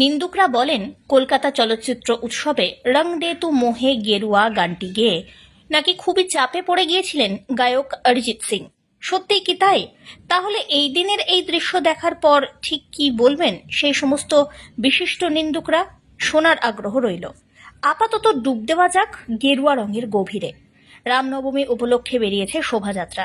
নিন্দুকরা বলেন, কলকাতা চলচ্চিত্র উৎসবে রং দে তু মোহে গেরুয়া গানটি গেয়ে নাকি খুবই চাপে পড়ে গিয়েছিলেন গায়ক অরিজিৎ সিং। সত্যিই কি তাই? তাহলে এই দিনের এই দৃশ্য দেখার পর ঠিক কি বলবেন সেই সমস্ত বিশিষ্ট নিন্দুকরা? শোনার আগ্রহ রইল। আপাতত ডুব দেওয়া যাক গেরুয়া রঙের গভীরে। রামনবমী উপলক্ষে বেরিয়েছে শোভাযাত্রা।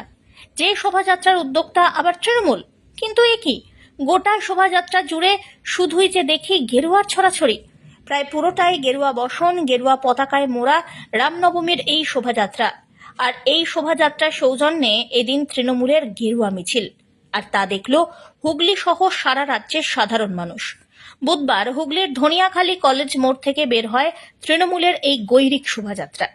যে শোভাযাত্রার উদ্যোক্তা আবার তৃণমূল, কিন্তু এ কি? গোটা শোভাযাত্রা জুড়ে শুধুই যে দেখি গেরুয়ার ছড়াছড়ি। প্রায় পুরোটাই গেরুয়া বসন, গেরুয়া পতাকায় মোড়া রামনবমীর এই শোভাযাত্রা। আর এই শোভাযাত্রার সৌজন্যে এদিন তৃণমূলের গেরুয়া মিছিল। আর তা দেখল হুগলি সহ সারা রাজ্যের সাধারণ মানুষ। বুধবার হুগলির ধনিয়াখালী কলেজ মোড় থেকে বের হয় তৃণমূলের এই গৈরিক শোভাযাত্রা।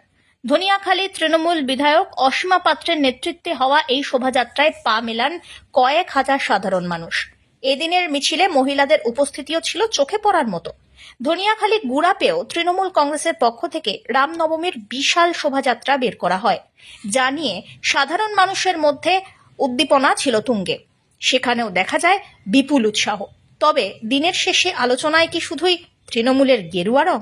ধনিয়াখালী তৃণমূল বিধায়ক অসীমা পাত্রের নেতৃত্বে হওয়া এই শোভাযাত্রায় পা মেলান কয়েক হাজার সাধারণ মানুষ। এদিনের মিছিলে মহিলাদের উপস্থিতিও ছিল চোখে পড়ার মতো। ধনিয়াখালী গুড়াপেও তৃণমূল কংগ্রেসের পক্ষ থেকে রামনবমীর বিশাল শোভাযাত্রা বের করা হয়, যা নিয়ে সাধারণ মানুষের মধ্যে উদ্দীপনা ছিল তুঙ্গে। সেখানেও দেখা যায় বিপুল উৎসাহ। তবে দিনের শেষে আলোচনায় কি শুধুই তৃণমূলের গেরুয়া রং?